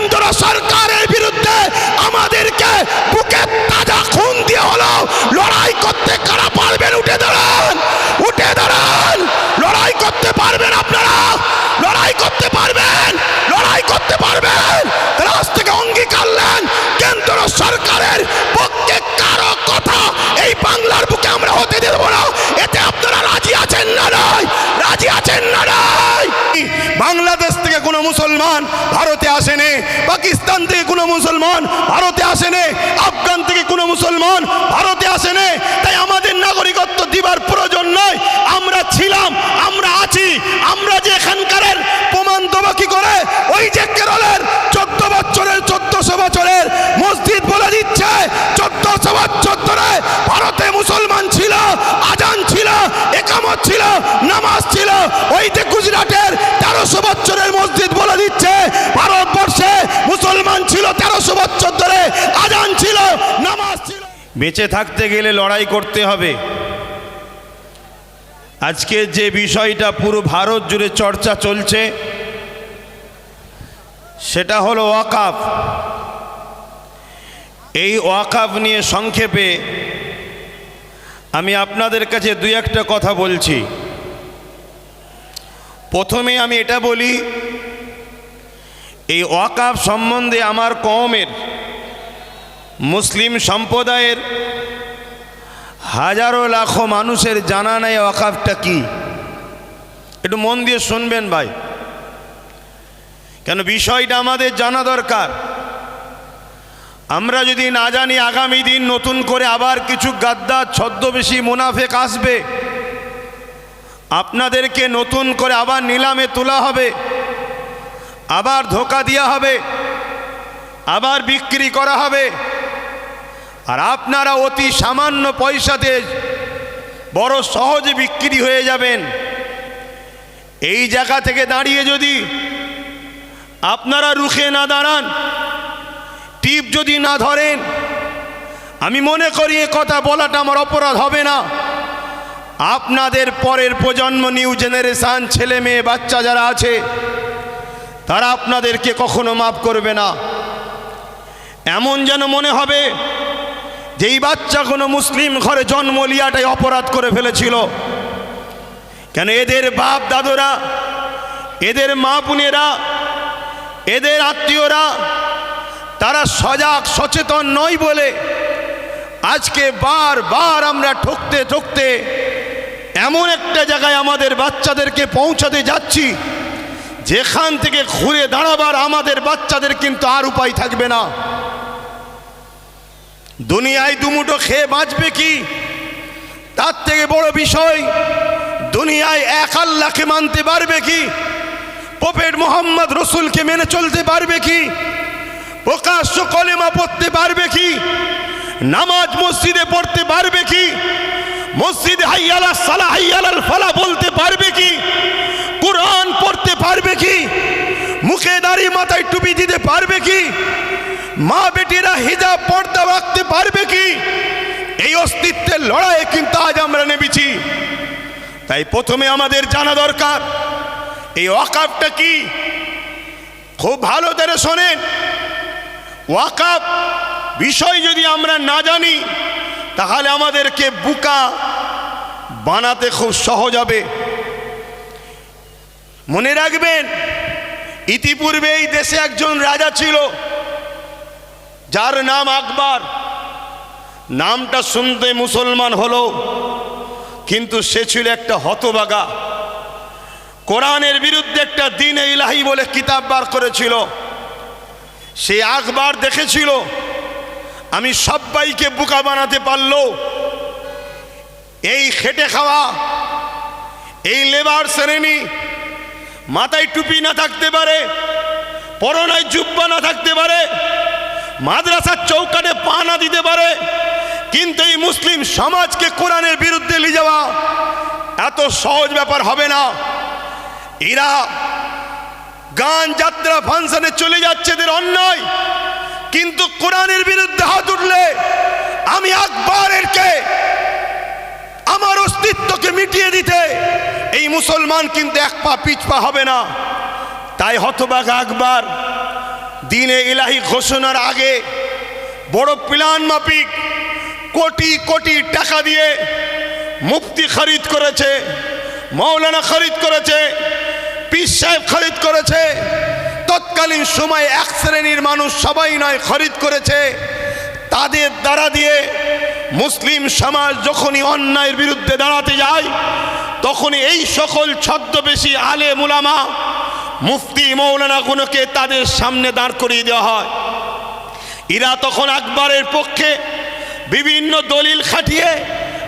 কেন্দ্র সরকারের বিরুদ্ধে আমাদেরকে বুকে তাজা খুন দিয়ে হলো লড়াই করতে কারা পারবেন? উঠে দাঁড়ান! উঠে দাঁড়ান! লড়াই করতে পারবেন আপনারা? লড়াই করতে পারবেন? লড়াই করতে পারবেন? তারা আজ থেকে অঙ্গীকার নেন। কেন্দ্র সরকারের পক্ষে কারও কথা এই বাংলার বুকে আমরা হতে দেব না। এতে আপনারা রাজি আছেন না নয়? রাজি আছেন না নয়? বাংলাদেশ থেকে কোনো মুসলমান ভারতে আসেনি। পাকিস্তান থেকে কোনো মুসলমান ভারতে আসেনি। আফগান থেকে কোনো মুসলমান ভারতে আসেনি। তাই আমাদের নাগরিকত্ব দিবার প্রয়োজন নয় আমরা ছিলাম, আমরা আছি, আমরা যে এখানকারের প্রমাণ দেবো কি করে? ওই যে কেরলের চোদ্দ বছরের, চোদ্দশো বছরের মসজিদ বলে দিচ্ছে, চোদ্দশো বছর ধরে ভারতে মুসলমান ছিল, আজান ছিল, একামত ছিল, নামাজ ছিল। বেঁচে থাকতে গেলে লড়াই করতে হবে। আজকে যে বিষয়টা পুরো ভারত জুড়ে চর্চা চলছে, সেটা হলো ওয়াকাফ। এই ওয়াকাফ নিয়ে সংক্ষেপে আমি আপনাদের কাছে দুই একটা কথা বলছি। প্রথমে আমি এটা বলি, এই ওয়াকাফ সম্বন্ধে আমার কমের মুসলিম সম্প্রদায়ের হাজারো লাখো মানুষের জানা নেই ওয়াকাফটা কি? একটু মন দিয়ে শুনবেন ভাই। কেন বিষয়টা আমাদের জানা দরকার। আমরা যদি না জানি আগামী দিন নতুন করে আবার কিছু গাদ্দার, ছদ্মবেশী মুনাফেক আসবে। আপনাদেরকে নতুন করে আবার নিলামে তোলা হবে। আবার ধোকা দেওয়া হবে। আবার বিক্রি করা হবে। আর আপনারা অতি সামান্য পয়সাতে বড় সহজে বিক্রি হয়ে যাবেন। এই জায়গা থেকে দাঁড়িয়ে যদি আপনারা রুখে না দাঁড়ান, টিপ যদি না ধরেন, আমি মনে করি এ কথা বলাটা আমার অপরাধ হবে না। আপনাদের পরের প্রজন্ম নিউ জেনারেশান, ছেলে মেয়ে, বাচ্চা যারা আছে, তারা আপনাদেরকে কখনো মাফ করবে না। এমন যেন মনে হবে যেই বাচ্চা কোনো মুসলিম ঘরে জন্ম লিয়াটাই অপরাধ করে ফেলেছিল। কেন এদের বাপ দাদুরা, এদের মা বোনেরা, এদের আত্মীয়রা, তারা সজাগ, সচেতন নয় বলে আজকে বার বার আমরা ঠকতে ঠকতে এমন একটা জায়গায় আমাদের বাচ্চাদেরকে পৌঁছাতে যাচ্ছি, যেখান থেকে ঘুরে দাঁড়াবার আমাদের বাচ্চাদের কিন্তু আর উপায় থাকবে না। দুনিয়ায় দুমুটো খেয়ে বাঁচবে কি? তার থেকে বড় বিষয়, দুনিয়ায় এক আল্লাহকে মানতে পারবে কি? পোপেট মোহাম্মদ রসুলকে মেনে চলতে পারবে কি? প্রকাশ্য কলেমা পড়তে পারবে কি? নামাজ মসজিদে পড়তে পারবে কি? মসজিদে হাইয়ালা সালা হাইয়ালাল ফালা বলতে পারবে কি? কোরআন পড়তে পারবে কি? মুখে দাঁড়িয়ে মাথায় টুপি দিতে পারবে কি? মা বেটিরা হিজাব পর্দা রাখতে পারবে কি? এই অস্তিত্বের লড়াইয়ে কিন্তু আজ আমরা নেমেছি। তাই প্রথমে আমাদের জানা দরকার, এই ওয়াকাফটা কি? খুব ভালো করে শোনেন। ওয়াকাফ বিষয় যদি আমরা না জানি, তাহলে আমাদেরকে বুকা বানাতে খুব সহজ হবে। মনে রাখবেন ইতিপূর্বে এই দেশে একজন রাজা ছিল, যার নাম আকবর। নামটা শুনতে মুসলমান হলো, কিন্তু সে ছিল একটা হতবাগা কোরআনের বিরুদ্ধে একটা দিন ইলাহি বলে কিতাব বার করেছিল। সে আকবর দেখেছিল, আমি সবাইকে বোকা বানাতে পারল। এই খেটে খাওয়া, এই লেবার শ্রেণি মাথায় টুপি না থাকতে পারে, পরনায় জুব্বা না থাকতে পারে, মাদ্রাসার চৌকাটে পা না দিতে পারে, কিন্তু এই মুসলিম সমাজকে কোরআনের বিরুদ্ধে নিয়ে যাওয়া এত সহজ ব্যাপার হবে না। এরা গান যাত্রা ফাংশনে চলে যাচ্ছে এদের অন্যায়, কিন্তু কোরআনের বিরুদ্ধে হাত উঠলে আমি আকবরেরকে আমার অস্তিত্বকে মিটিয়ে দিতে এই মুসলমান কিন্তু এক পা পিছপা হবে না। তাই হতবাগ আকবর দিনে ইলাহি ঘোষণার আগে বড় প্ল্যান মাফিক কোটি কোটি টাকা দিয়ে মুফতি খরিদ করেছে, মৌলানা খরিদ করেছে, পীর সাহেব খরিদ করেছে, তৎকালীন সময় এক শ্রেণির মানুষ সবাই নয় খরিদ করেছে, তাদের দ্বারা দিয়ে মুসলিম সমাজ যখনই অন্যায়ের বিরুদ্ধে দাঁড়াতে যায়, তখনই এই সকল ছদ্মবেশী আলে মুলামা মুফতি মৌলানাগুলোকে তাদের সামনে দাঁড় করিয়ে দেওয়া হয়। এরা তখন আকবরের পক্ষে বিভিন্ন দলিল খাটিয়ে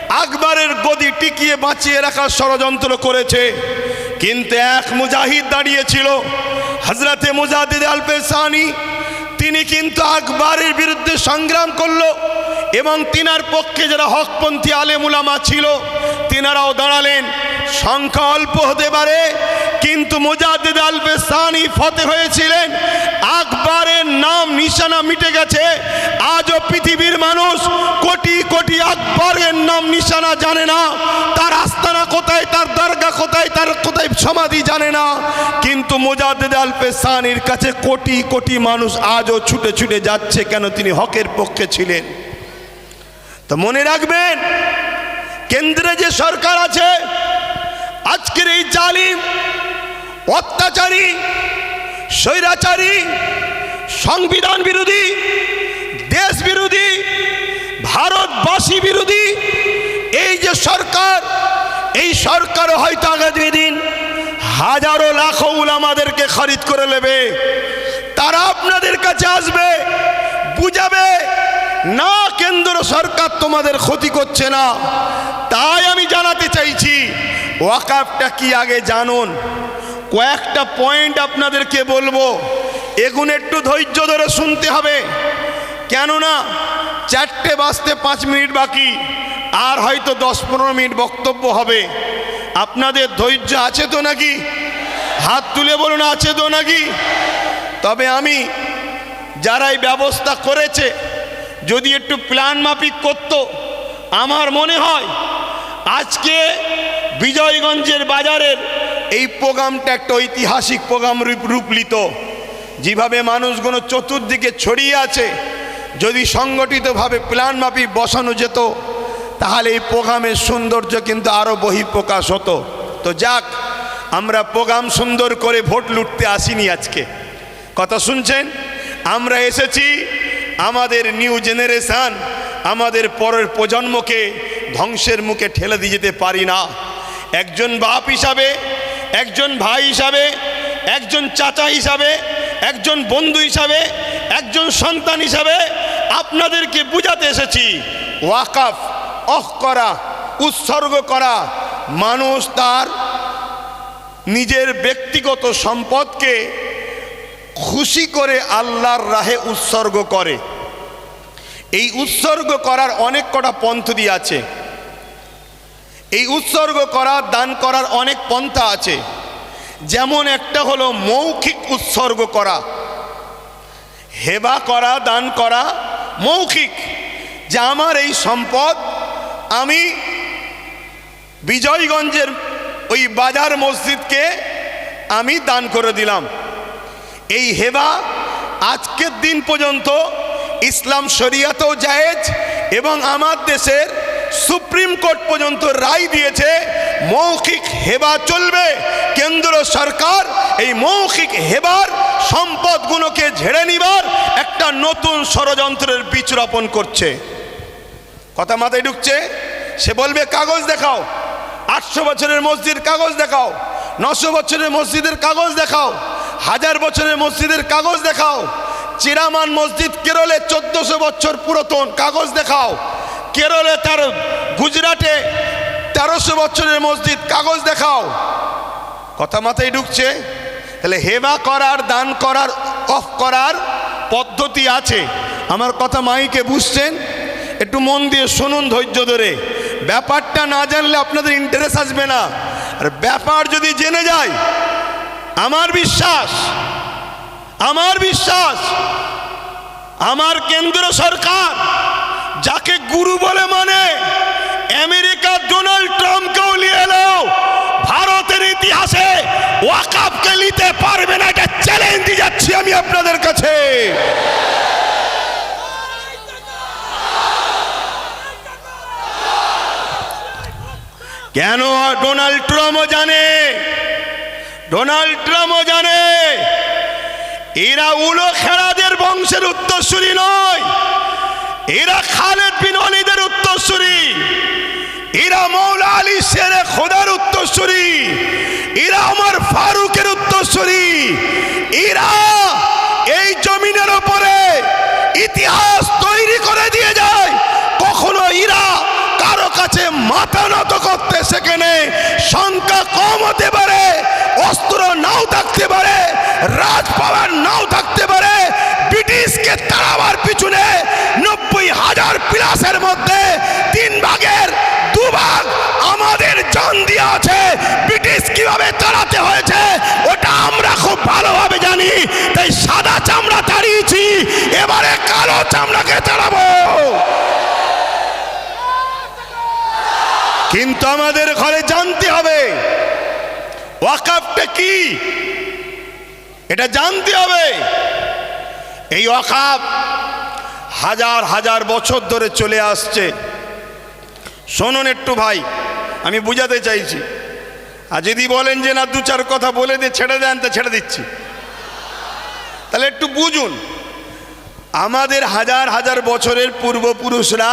আকবরের গদি টিকিয়ে বাঁচিয়ে রাখার ষড়যন্ত্র করেছে। কিন্তু এক মুজাহিদ দাঁড়িয়েছিল হজরতে মুজাহিদ আলপেসানি তিনি কিন্তু আকবরের বিরুদ্ধে সংগ্রাম করল। এবং তিনার পক্ষে যারা হকপন্থী আলেমুলামা ছিল, তিনারাও দাঁড়ালেন। সংখ্যা অল্প হতে পারে, কিন্তু মুজাদ্দিদ আল বেসানি ফতে হয়েছিলেন। আকবরের নাম, নিশানা মিটে গেছে। আজও পৃথিবীর মানুষ কোটি কোটি আকবরের নাম, নিশানা জানে না। তার আস্তানা কোথায়, তার দরগা কোথায়, তার কোথায় সমাধি জানে না। কিন্তু মুজাদ্দিদ আল বেসানির কাছে কোটি কোটি মানুষ আজও ছুটে ছুটে যাচ্ছে কেন তিনি হকের পক্ষে ছিলেন? তো মনে রাখবেন, কেন্দ্রে যে সরকার আছে, আজকের এই জালিম, অত্যাচারী, স্বৈরাচারী, সংবিধান বিরোধী, দেশ বিরোধী, ভারতবাসী বিরোধী, এই যে সরকার, এই সরকার হয়তো আগামী দিন হাজারো লাখ লাখো উলামাদেরকে খরিদ করে নেবে। তারা আপনাদের কাছে আসবে, বুঝাবে না কেন্দ্র সরকার তোমাদের ক্ষতি করছে না। তাই আমি জানাতে চাইছি, ওয়াকাফটা কি আগে জানুন। কয়েকটা পয়েন্ট আপনাদেরকে বলব, এগুন একটু ধৈর্য ধরে শুনতে হবে। কেননা, চারটে বাজতে পাঁচ মিনিট বাকি, আর হয়তো দশ পনেরো মিনিট বক্তব্য হবে। আপনাদের ধৈর্য আছে তো নাকি? হাত তুলে বলুন, আছে তো নাকি? তবে আমি যারাই ব্যবস্থা করেছে যদি একটু প্ল্যান মাফিক করতো, আমার মনে হয় আজকে বিজয়গঞ্জের বাজারের এই প্রোগ্রামটা একটা ঐতিহাসিক প্রোগ্রাম রূপ নিত যেভাবে মানুষগুলো চতুর্দিকে ছড়িয়ে আছে, যদি সংগঠিতভাবে প্ল্যান মাফিক বসানো যেত, তাহলে এই প্রোগ্রামের সৌন্দর্য কিন্তু আরও বহিঃপ্রকাশ হতো। তো যাক, আমরা প্রোগ্রাম সুন্দর করে ভোট লুটতে আসিনি আজকে। কথা শুনছেন? আমরা এসেছি আমাদের নিউ জেনারেশন আমাদের পরের প্রজন্মকে ধ্বংসের মুখে ঠেলে দিয়ে যেতে পারি না। একজন বাপ হিসাবে, একজন ভাই হিসাবে, একজন চাচা হিসাবে, একজন বন্ধু হিসাবে, একজন সন্তান হিসাবে আপনাদেরকে বুঝাতে এসেছি, ওয়াকাফ অফ করা, উৎসর্গ করা মানুষ তার নিজের ব্যক্তিগত সম্পদকে খুশি করে আল্লাহর রাহে উৎসর্গ করে। এই উৎসর্গ করার অনেক কটা পন্থী আছে। এই উৎসর্গ করা দান করার অনেক পন্থা আছে। যেমন একটা হলো মৌখিক উৎসর্গ করা। হেবা করা, দান করা মৌখিক। যে আমার এই সম্পদ, আমি বিজয়গঞ্জের ওই বাজার মসজিদকে আমি দান করে দিলাম। এই হেবা আজকের দিন পর্যন্ত ইসলাম শরিয়াতেও জায়েজ এবং আমার দেশের সুপ্রিম কোর্ট পর্যন্ত রায় দিয়েছে, মৌখিক হেবা চলবে। কেন্দ্র সরকার এই মৌখিক হেবার সম্পদগুলোকে ঝেড়ে নিবার একটা নতুন ষড়যন্ত্রের বীজ রোপণ করছে। কথা মাথায় ঢুকছে? সে বলবে, কাগজ দেখাও। আটশো বছরের মসজিদ কাগজ দেখাও। নশো বছরের মসজিদের কাগজ দেখাও। হাজার বছরের মসজিদের কাগজ দেখাও। চিরামান মসজিদ কেরলে চোদ্দশো বছর পুরাতন, কাগজ দেখাও। কেরলে তার গুজরাটে তেরোশো বছরের মসজিদ, কাগজ দেখাও। কথা মাথায় ঢুকছে? তাহলে হেবা করার, দান করার, অফ করার পদ্ধতি আছে। আমার কথা মাইকে বুঝছেন? একটু মন দিয়ে শুনুন ধৈর্য ধরে। ব্যাপারটা না জানলে আপনাদের ইন্টারেস্ট আসবে না। আর ব্যাপার যদি জেনে যায়, আমার বিশ্বাস আমার বিশ্বাস, আমার কেন্দ্র সরকার, যাকে গুরু বলে মানে আমেরিকা ডোনাল্ড ট্রাম্পকেও নিয়ে এলো ভারতের ইতিহাসে ওয়াকাপকে নিতে পারবে না, এটা চ্যালেঞ্জ দিয়ে যাচ্ছি আমি আপনাদের কাছে। কেন ডোনাল্ড ট্রাম্পও জানে? ডোনাল্ড ট্রাম্পও জানে? এরা উলো খেলাদের বংশের উত্তরসূরি নয়। এরা খালেদ বিন অলিদের উত্তরসূরি। এরা মৌলা আলী শেরে খোদার উত্তরসূরি। এরা আমার ফারুকের উত্তরসূরি। এরা এই জমিনের ওপরে ইতিহাস তৈরি করে দিয়ে যায়। কখনো ইরা মাথা নত করতে সেখানে সংখ্যা কম হতে পারে, অস্ত্র নাও থাকতে পারে রাজ পাওয়ার নাও থাকতে পারে, ব্রিটিশকে তাড়াবার পিছনে নব্বই হাজার প্লাসের মধ্যে তিন ভাগের দু ভাগ আমাদের জান দিয়ে আছে। ব্রিটিশ কীভাবে তাড়াতে হয়েছে, ওটা আমরা খুব ভালোভাবে কিন্তু আমাদের ঘরে জানতে হবে। ওয়াকাফটা কি? এটা জানতে হবে। এই ওয়াকাফ হাজার হাজার বছর ধরে চলে আসছে। শোনুন একটু ভাই, আমি বুঝাতে চাইছি। আর যদি বলেন যে, না, দু চার কথা বলে দিয়ে ছেড়ে দেন, তো ছেড়ে দিচ্ছি। তাহলে একটু বুঝুন। আমাদের হাজার হাজার বছরের পূর্বপুরুষরা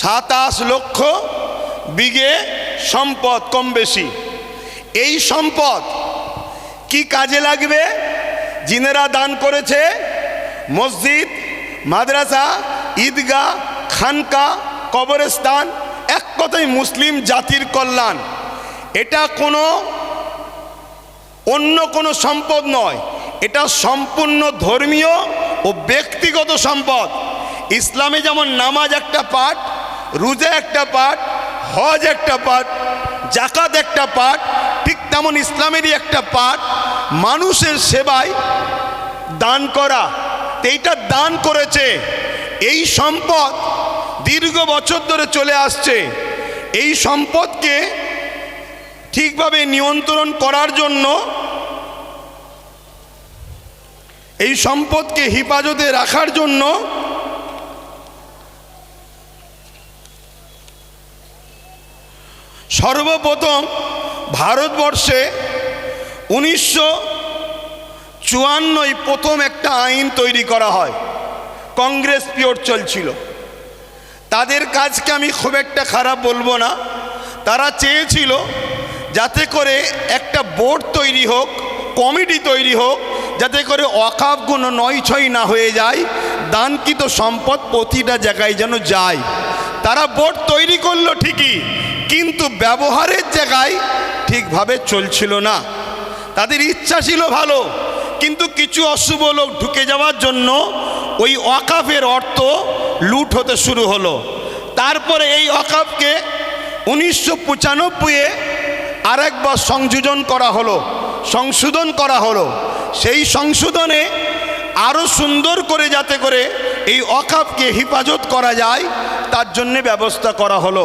সাতাশ লক্ষ বিঘে সম্পদ কম বেশি। এই সম্পদ কি কাজে লাগবে? জিনেরা দান করেছে মসজিদ, মাদ্রাসা, ঈদগাহ, খানকা, কবরস্থান, এক কথায় মুসলিম জাতির কল্যাণ। এটা কোনো অন্য কোনো সম্পদ নয়। এটা সম্পূর্ণ ধর্মীয় ও ব্যক্তিগত সম্পদ। ইসলামে যেমন নামাজ একটা পাঠ রোজা একটা পাঠ, হজ একটা পাঠ, জাকাত একটা পাঠ, ঠিক তেমন ইসলামেরই একটা পাঠ, মানুষের সেবায় দান করা। এইটা দান করেছে। এই সম্পদ দীর্ঘ বছর ধরে চলে আসছে। এই সম্পদকে ঠিকভাবে নিয়ন্ত্রণ করার জন্য এই সম্পদকে হেফাজতে রাখার জন্য সর্বপ্রথম ভারতবর্ষে উনিশশো চুয়ান্নই প্রথম একটা আইন তৈরি করা হয়। কংগ্রেস পিওর চলছিল। তাদের কাজকে আমি খুব একটা খারাপ বলব না। তারা চেয়েছিল যাতে করে একটা বোর্ড তৈরি হোক, কমিটি তৈরি হোক, যাতে করে অকাপগুলো নয় ছয় না হয়ে যায়, দানকৃত সম্পদ প্রতিটা জায়গায় যেন যায়। তারা বোর্ড তৈরি করল ঠিকই কিন্তু ব্যবহারের জায়গায় ঠিকভাবে চলছিল না। তাদের ইচ্ছা ছিল ভালো, কিন্তু কিছু অশুভ লোক ঢুকে যাওয়ার জন্য ওই অকাফের অর্থ লুট হতে শুরু হলো। তারপরে এই অকাফকে উনিশশো পঁচানব্বইয়ে আরেকবার সংযোজন করা হলো, সংশোধন করা হলো। সেই সংশোধনে আরও সুন্দর করে যাতে করে এই অকাপকে হেফাজত করা যায়, তার জন্যে ব্যবস্থা করা হলো।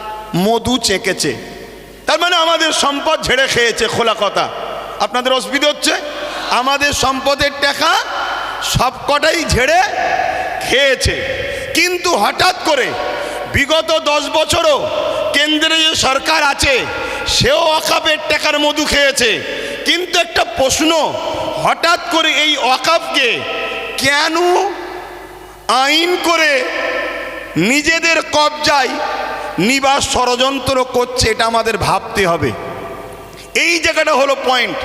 মধু চেকেছে। তার মানে আমাদের সম্পদ ঝেড়ে খেয়েছে খোলা কথা আপনাদের অসুবিধা হচ্ছে? আমাদের সম্পদের টাকা সব কটাই ঝেড়ে খেয়েছে। কিন্তু হঠাৎ করে বিগত দশ বছরও কেন্দ্রে যে সরকার আছে, সেও অকাপের টাকার মধু খেয়েছে। কিন্তু একটা প্রশ্ন, হঠাৎ করে এই অকাপকে কেন আইন করে নিজেদের কবজায় নিবাস ষড়যন্ত্র করছে, এটা আমাদের ভাবতে হবে। এই জায়গাটা হলো পয়েন্ট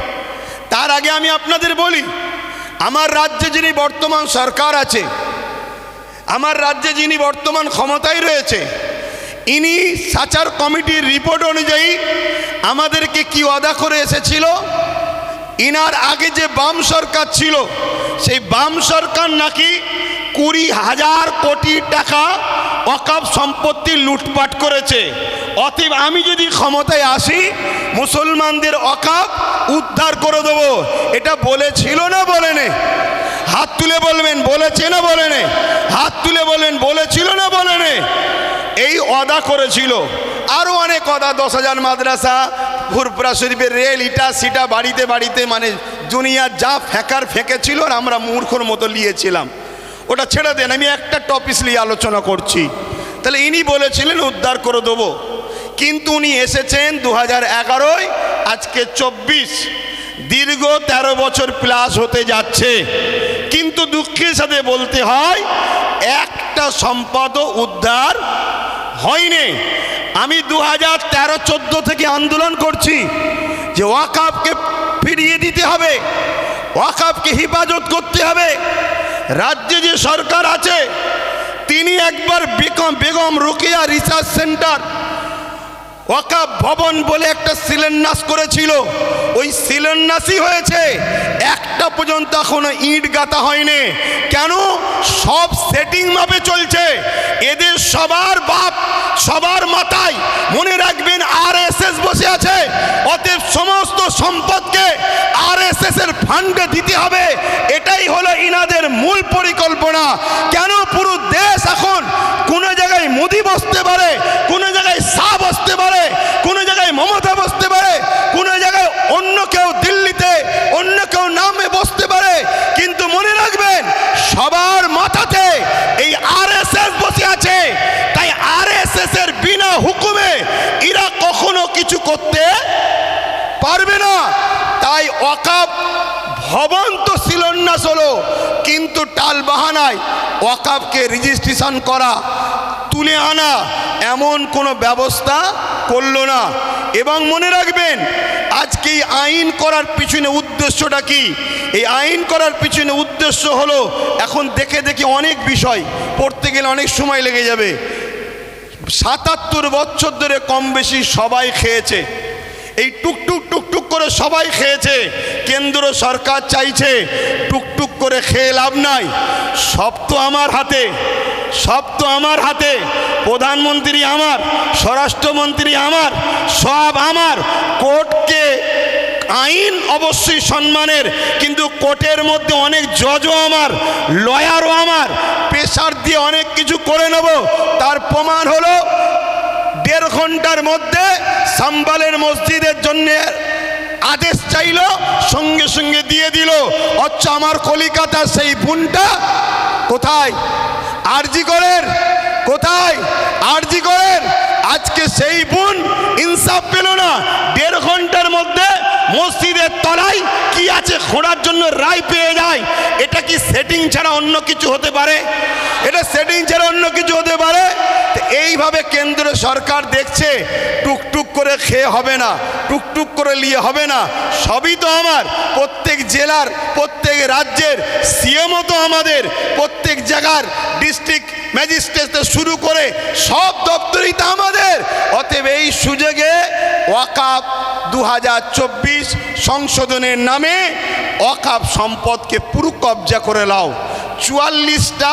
তার আগে আমি আপনাদের বলি, আমার রাজ্যে যিনি বর্তমান সরকার আছে, আমার রাজ্যে যিনি বর্তমান ক্ষমতায় রয়েছে, ইনি সাচার কমিটির রিপোর্ট অনুযায়ী আমাদেরকে কি ওয়াদা করে এসেছিল? ইনার আগে যে বাম সরকার ছিল, সেই বাম সরকার নাকি কুড়ি হাজার কোটি টাকা অকাপ সম্পত্তি লুটপাট করেছে। অতএব আমি যদি ক্ষমতায় আসি, মুসলমানদের অকাপ উদ্ধার করে দেবো। এটা বলেছিল না বলেনে? হাত তুলে বলবেন, বলেছে না বলেনে? হাত তুলে বলবেন, বলেছিল না বলেনে? এই অদা করেছিল। আরও অনেক অদা দশ হাজার মাদ্রাসা ফুরপুরা শরীফের রেল, ইটা, সিটা, বাড়িতে বাড়িতে মানে দুনিয়ার যা ফেঁকার ফেঁকেছিল আর আমরা মূর্খর মতো নিয়েছিলাম ওটা ছেড়ে দেন, আমি একটা টপিস নিয়ে আলোচনা করছি। তাহলে ইনি বলেছিলেন, উদ্ধার করে দেবো। কিন্তু উনি এসেছেন দু হাজার এগারোয়, আজকে চব্বিশ। দীর্ঘ ১৩ বছর প্লাস হতে যাচ্ছে। কিন্তু দুঃখের সাথে বলতে হয়, একটা সম্পদও উদ্ধার হয়নি। আমি দু হাজার তেরো চোদ্দ থেকে আন্দোলন করছি যে ওয়াকাপকে ফিরিয়ে দিতে হবে ওয়াকাপকে হেফাজত করতে হবে। রাজ্যে যে সরকার আছে, তিনি একবার বেগম বেগম রোকেয়া রিসার্চ সেন্টার ওয়াকা ভবন বলে একটা শিলান্যাস করেছিল। ওই শিলান্যাসই হয়েছে, একটা পর্যন্ত এখনও ইট গাঁথা হয়নি। কেন? সব সেটিং মাপে চলছে। এদের সবার বাপ সবার মাথায় মনে রাখবেন আর বসে আছে। অতএব সমস্ত সম্পদকে আর এর ফান্ডে দিতে হবে। এটাই হলো ইনাদের মূল পরিকল্পনা। কেন পুরো দেশ এখন কোনো জায়গায় মোদি বসতে পারে, কোনো জায়গায় শাহ বসতে পারে, কোনো জায়গায় মমতা বসতে পারে, কোনো জায়গায় অন্য কেউ দিল্লিতে, অন্য কেউ নামে বসতে পারে কিন্তু মনে রাখবেন সবার মাথাতে এই আর বসে আছে তাই আর এর বিনা হুকুমে এরা কখনো কিছু করতে পারবে না। তাই অকাপ ভবন তো শিলান্যাস হলো কিন্তু টাল বাহানায় ওয়াকাবকে রেজিস্ট্রেশন করা, তুলে আনা এমন কোনো ব্যবস্থা করল না। এবং মনে রাখবেন, আজকে এই আইন করার পিছনে উদ্দেশ্যটা কি? এই আইন করার পিছনে উদ্দেশ্য হলো, এখন দেখে দেখে অনেক বিষয় পড়তে গেলে অনেক সময় লেগে যাবে। সাতাত্তর বছর ধরে কম বেশি সবাই খেয়েছে। এই টুকটুক টুকটুক করে সবাই খেয়েছে। কেন্দ্র সরকার চাইছে টুকটুক করে খেয়ে লাভ নাই। সব তো আমার হাতে, সব তো আমার হাতে। প্রধানমন্ত্রী আমার, স্বরাষ্ট্রমন্ত্রী আমার, সব আমার। কোর্টকে আইন অবশ্যই সম্মানের, কিন্তু কোর্টের মধ্যে অনেক জজও আমার, লয়ারও আমার প্রেশার দিয়ে অনেক কিছু করে নেব। তার প্রমাণ হলো, দেড় ঘণ্টার মধ্যে সাম্বালের মসজিদের জন্য আদেশ চাইল, সঙ্গে সঙ্গে দিয়ে দিল। অচ্ছ আমার কলিকাতার সেই বোনটা কোথায়? আরজি করেন কোথায়? আরজি করেন আজকে সেই বোন ইনসাফ পেল না। দেড় ঘণ্টার মধ্যে মসজিদের তলায় কি আছে? খোঁড়ার জন্য রায় পেয়ে যায়। এটা কি সেটিং ছাড়া অন্য কিছু হতে পারে? এটা সেটিং ছাড়া অন্য কিছু হতে পারে? এইভাবে কেন্দ্র সরকার দেখছে, টুকটুক করে খেয়ে হবে না, টুকটুক করে নিয়ে হবে না। সবই তো আমার। প্রত্যেক জেলার, প্রত্যেক রাজ্যের সিএমও তো আমাদের। প্রত্যেক জায়গার ডিস্ট্রিক্ট ম্যাজিস্ট্রেট শুরু করে সব দপ্তরই তো আমাদের। অতএব এই সুযোগে ওয়াকাপ দু হাজার চব্বিশ সংশোধনের নামে অকাপ সম্পদকে পুরো কবজা করে লাও। চুয়াল্লিশটা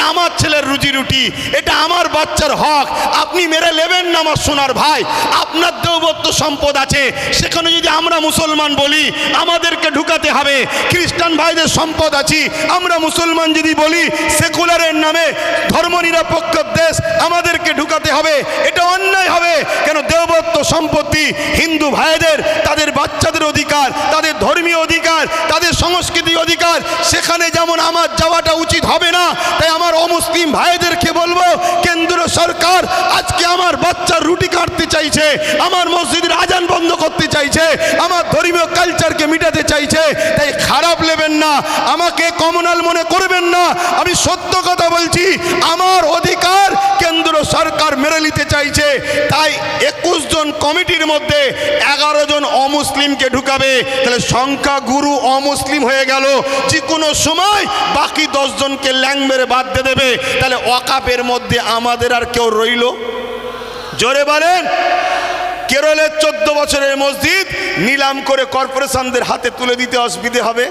এটা আমার ছেলের রুজি রুটি, এটা আমার বাচ্চার হক। আপনি মেরে নেবেন না আমার সোনার ভাই। আপনার দেবত্ব সম্পদ আছে। সেখানে যদি আমরা মুসলমান বলি, আমাদেরকে ঢুকাতে হবে। খ্রিস্টান ভাইদের সম্পদ আছে। আমরা মুসলমান যদি বলি, সেকুলারের নামে ধর্মনিরপেক্ষ দেশ আমাদেরকে ঢুকাতে হবে। এটা অন্যায় হবে। কেন দেবত্ব সম্পত্তি হিন্দু ভাইদের, তাদের বাচ্চাদের অধিকার, তাদের ধর্মীয় অধিকার, তাদের সংস্কৃতি অধিকার, সেখানে যেমন আমার যাওয়াটা উচিত হবে না, তাই আমার অমুসলিম ভাইদেরকে বলব, কেন্দ্র সরকার আজকে আমার বাচ্চার রুটি কাটতে চাইছে, আমার মসজিদের আজান বন্ধ করতে চাইছে, আমার ধর্মীয় কালচারকে মিটাতে চাইছে, তাই খারাপ নেবেন না, আমাকে কমনাল মনে করবেন না, আমি সত্য কথা বলছি, আমার অধিকার কেন্দ্র সরকার মেরে নিতে চাইছে, তাই একুশ জন কমিটির মধ্যে এগারো জন অমুসলিমকে ঢুকাবে, তাহলে সংখ্যা গুরু অমুসলিম হয়ে গেল যে কোনো সময় বাকি দশজনকে ল্যাং মেরে বাদ দিয়ে দেবে, তাহলে অকাপের মধ্যে আমাদের আর কেউ রইল? জোরে বলেন। কেরলের চোদ্দ বছরের মসজিদ নিলাম করে কর্পোরেশনদের হাতে তুলে দিতে অসুবিধে হবে?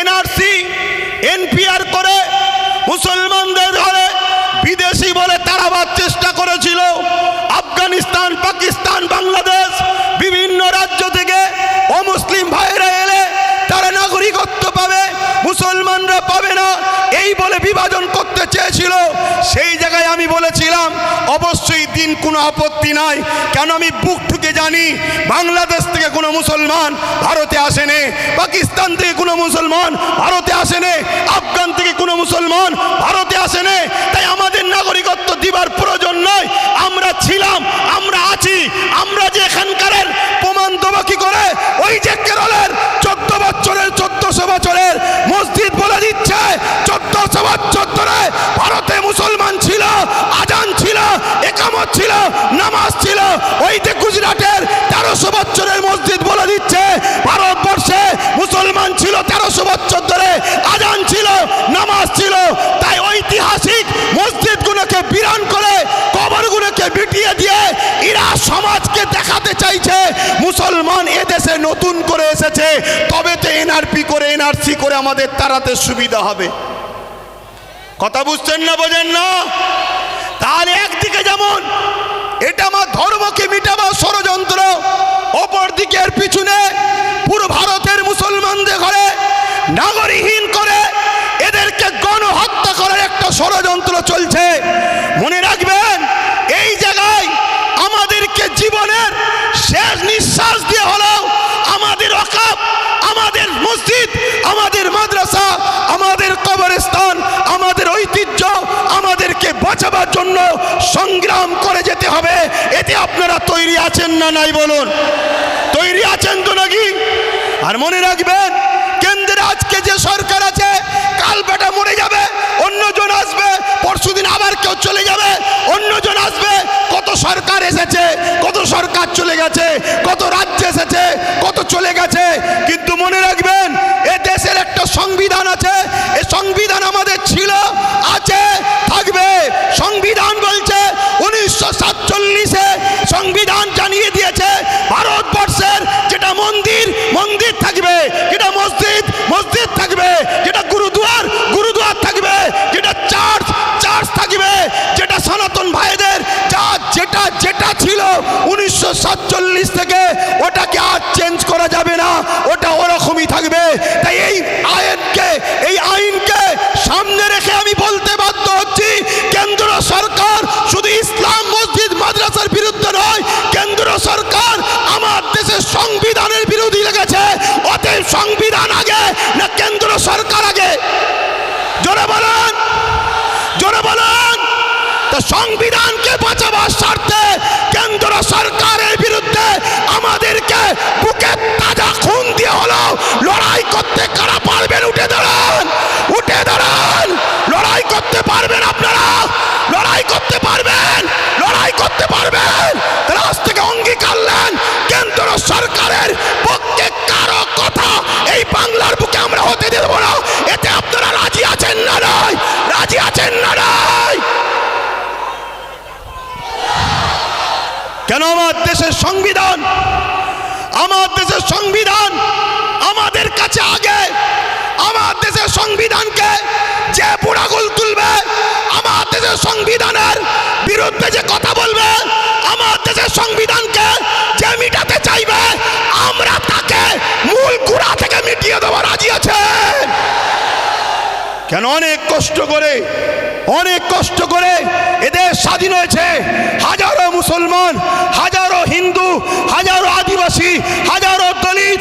এনআরসি, এনপিআর করে মুসলমানদের ধরে বিদেশি বলে তাড়াবার চেষ্টা করেছিল। আফগানিস্তান, পাকিস্তান, বাংলাদেশ বিভিন্ন রাজ্য থেকে অমুসলিম ভাইরা এলে তারা নাগরিকত্ব পাবে, মুসলমানরা পাবে না। এই বলে বিভাজন করতে চেয়েছিল সেই জায়গায় আমি বলেছিলাম, অবশ্যই দিন কোনো আপত্তি নাই। কেন আমি বুক ঠুকে জানি, বাংলাদেশ থেকে কোনো মুসলমান ভারতে আসেনি পাকিস্তান থেকে কোনো মুসলমান ভারতে আসেনি আফগান থেকে কোনো মুসলমান ভারতে আসেনি তাই আমাদের নাগরিকত্ব দিবার প্রয়োজন নয় আমরা ছিলাম, আমরা আছি, আমরা যে এখানকারের প্রমাণ দেবো কি করে? ওই যে কেরলের চোদ্দ বছরের, চোদ্দশো বছরের মসজিদ বলে দিচ্ছে চোদ্দশো বছর ভারতে মুসলমান ছিল, আজান ছিল, একামত ছিল, নামাজ ছিল। ওই গুজরাটের তেরোশো বছরের মসজিদ বলে দিচ্ছে, ভারতবর্ষে মুসলমান ছিল তেরোশো বছর ধরে, আজান ছিল, নামাজ ছিল। তাই ঐতিহাসিক মসজিদগুলোকে বিরান করে, কবরগুলোকে বিটিয়ে দিয়ে এরা সমাজকে দেখাতে চাইছে, মুসলমান এদেশে নতুন করে এসেছে তবে তো এনআরপি করে, এনআরসি করে আমাদের তাড়াতে সুবিধা হবে। কথা বুঝছেন না, বোঝেন না? তার একদিকে যেমন, এটা আমার ধর্মকে মিটাবার ষড়যন্ত্র অপর দিকের পিছনে পুরো ভারতের মুসলমানদের ঘরে নাগরিকহীন করে এদেরকে গণহত্যা করার একটা ষড়যন্ত্র চলছে। মনে রাখবেন এই জায়গায় আমাদেরকে জীবনের শেষ নিঃশ্বাস দিয়ে হলেও আমাদের অকাপ আমাদের মসজিদ আমাদের মাদ্রাসা আমাদের কবরস্থান আমাদের ঐতিহ্য আমাদেরকে বাঁচাবার জন্য সংগ্রাম করে যেতে হবে। এতে আপনারা তৈরি আছেন না নাই বলুন। তৈরি আছেন তো নাকি? আর মনে রাখবেন কেন্দ্রে আজকে যে সরকার আছে, কাল বেটা মরে যাবে, অন্যজন আসবে, পরশুদিন আবার কেউ চলে যাবে, অন্যজন আসবে। কত সরকার এসেছে, কত সরকার চলে গেছে, কত রাজ্য এসেছে, কত চলে গেছে। কিন্তু মনে রাখবেন মন্দির থাকবে, যেটা মসজিদ মসজিদ থাকবে, যেটা গুরুদুয়ার গুরুদুয়ার থাকবে, যেটা চার্চ চার্চ থাকবে, যেটা সনাতন ভাইদের, যা যেটা যেটা ছিল উনিশশো সাতচল্লিশ থেকে, ওটাকে আর চেঞ্জ করা যাবে না, ওটা ওরকমই থাকবে। সংবিধানকে বাঁচাবার স্বার্থে কেন্দ্র সরকারের বিরুদ্ধে আমাদেরকে বুকে তাজা খুন দিয়ে হলো লড়াই করতে কারা পারবেন? উঠে দাঁড়ান! উঠে দাঁড়ান! লড়াই করতে পারবেন আপনারা? লড়াই করতে পারবেন? লড়াই করতে পারবেন? আজ থেকে অঙ্গীকার নেন। কেন্দ্র সরকারের পক্ষে কারও কথা এই বাংলার বুকে আমরা হতে দেব না। এতে আপনারা রাজি আছেন না নয়? রাজি আছেন না নয়? কেন আমার দেশের সংবিধান? আমার দেশের সংবিধান আমাদের কাছে আগে। আমার দেশের সংবিধানকে যে বুড়াগুল তুলবে, আমার দেশের সংবিধানের বিরুদ্ধে যে কথা বলবে, আমার দেশের সংবিধানকে যে মিটাতে চাইবে, আমরা তাকে মূল কুড়া থেকে মিটিয়ে দেওয়া রাজি আছেন? কেন অনেক কষ্ট করে, অনেক কষ্ট করে এদের স্বাধীন হয়েছে। হাজারো মুসলমান, হাজারো হিন্দু, হাজারো আদিবাসী, হাজারো দলিত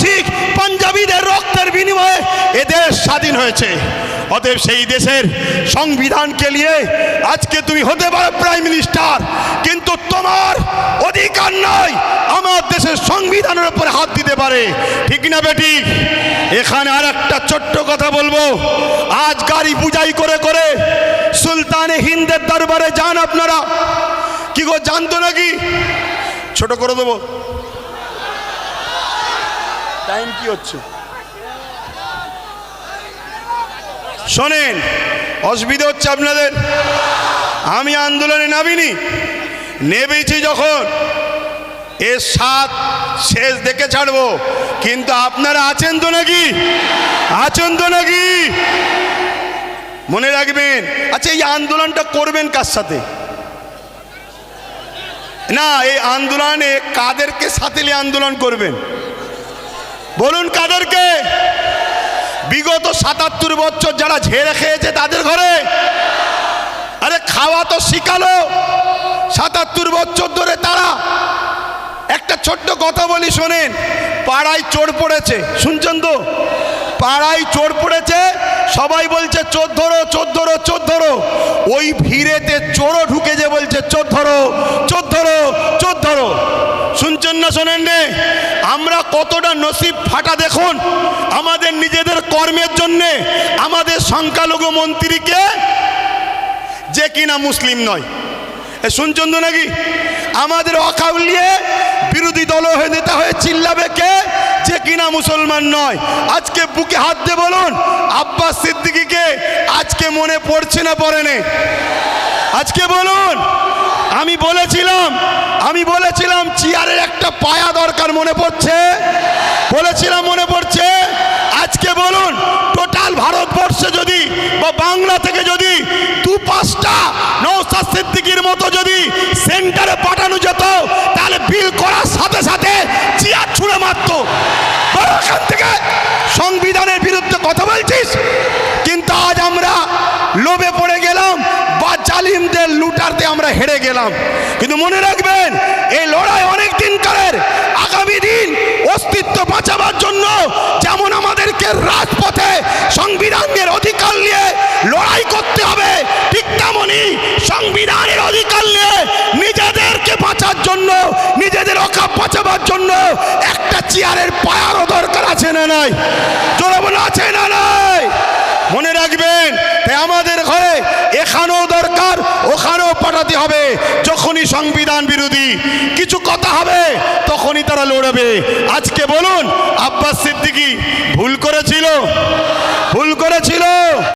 শিখ পাঞ্জাবিদের রক্তের বিনিময়ে এদের স্বাধীন হয়েছে। অতএব সেই দেশের সংবিধানকে নিয়ে আজকে তুমি হতে পারো প্রাইম মিনিস্টার, কিন্তু তোমার অধিকার নয় আমার দেশের সংবিধানের উপর হাত দিতে পারে। ঠিক না বেটি? এখানে আর একটা ছোট্ট কথা বলব। আজ গাড়ি পূজাই করে করে সুলতানে হিন্দের দরবারে যান আপনারা। কি গো, জানতো নাকি? ছোট করে দেবো। টাইম কি হচ্ছে? শোনেন, অসুবিধা হচ্ছে আপনাদের। আমি আন্দোলনে নামিনি। নেবেছি যখন এর সাত শেষ দেখে ছাড়বো। কিন্তু আপনারা আছেন তো নাকি? আছেন তো নাকি? মনে রাখবেন। আচ্ছা এই আন্দোলনটা করবেন কার সাথে? না, এই আন্দোলনে কাদেরকে সাথে আন্দোলন করবেন? বলুন কাদেরকে? বিগত সাতাত্তর বছর যারা ঝেড়ে খেয়েছে তাদের ঘরে? আরে খাওয়া তো শিখালো। সাতাত্তর বছর ধরে তারা একটা ছোট্ট কথা বলি শোনেন, পাড়ায় চোর পড়েছে, শুনছেন তো? পাড়ায় চোর পড়েছে, সবাই বলছে, চোর ধরো চোর ধরো চোর ধরো। ওই ভিড়েতে চোরও ঢুকে যে বলছে, চোর ধরো চোর ধরো চোর ধরো। শুনছেন না শোনেন রে, আমরা কতটা নসিব ফাটা দেখুন, আমাদের নিজেদের কর্মের জন্যে আমাদের সংখ্যালঘু মন্ত্রীকে যে কিনা মুসলিম নয়। এ শুনছেন তো নাকি? আমাদের অকাউলিয়ে বিরোধী দল হয়ে নেতা হয়ে চিল্লাবে কে? যে কিনা মুসলমান নয়। আজকে বুকে হাত দিয়ে বলুন, আব্বাস সিদ্দিকিকে আজকে মনে পড়ছে না পড়ে আজকে বলুন আমি বলেছিলাম আমি বলেছিলাম চেয়ারের একটা পায়া দরকার মনে পড়ছে। বলেছিলাম মনে পড়ছে, আজকে বলুন, টোটাল ভারতবর্ষে যদি বা বাংলা থেকে যদি দু পাঁচটা নৌসাদ সিদ্দিকির মতো যদি সেন্টারে পাঠানো যেত, তাহলে বিল করার সাথে সাথে চেয়ার ছুঁড়ে মারত। থেকে সংবিধানের বিরুদ্ধে কথা বলছিস? কিন্তু আজ আমরা লোভে পড়ে গেলাম বা জালিমদের লুটারতে আমরা হেরে গেলাম। কিন্তু মনে রাখবেন, এই লড়াই অনেক দিনকারের আগামী দিন অস্তিত্ব বাঁচাবার জন্য যেমন আমাদেরকে রাজপথে সংবিধানের অধিকার নিয়ে লড়াই করতে হবে, ঠিক তেমনই সংবিধানের অধিকার নিয়ে নিজেদেরকে বাঁচার জন্য, নিজেদের অকাপ বাঁচাবার জন্য একটা চেয়ারের পায়ারও দরকার আছে না নাই? জোরে আছে না নাই মনে রাখবেন তাই আমাদের ঘরে এখানেও দরকার ওখানেও পাঠাতে হবে, যখনই সংবিধান বিরোধী কিছু কথা হবে, তখনই তারা লড়বে। আজকে বলুন, আব্বাস সিদ্দিকি ভুল করেছিল? ভুল করেছিল?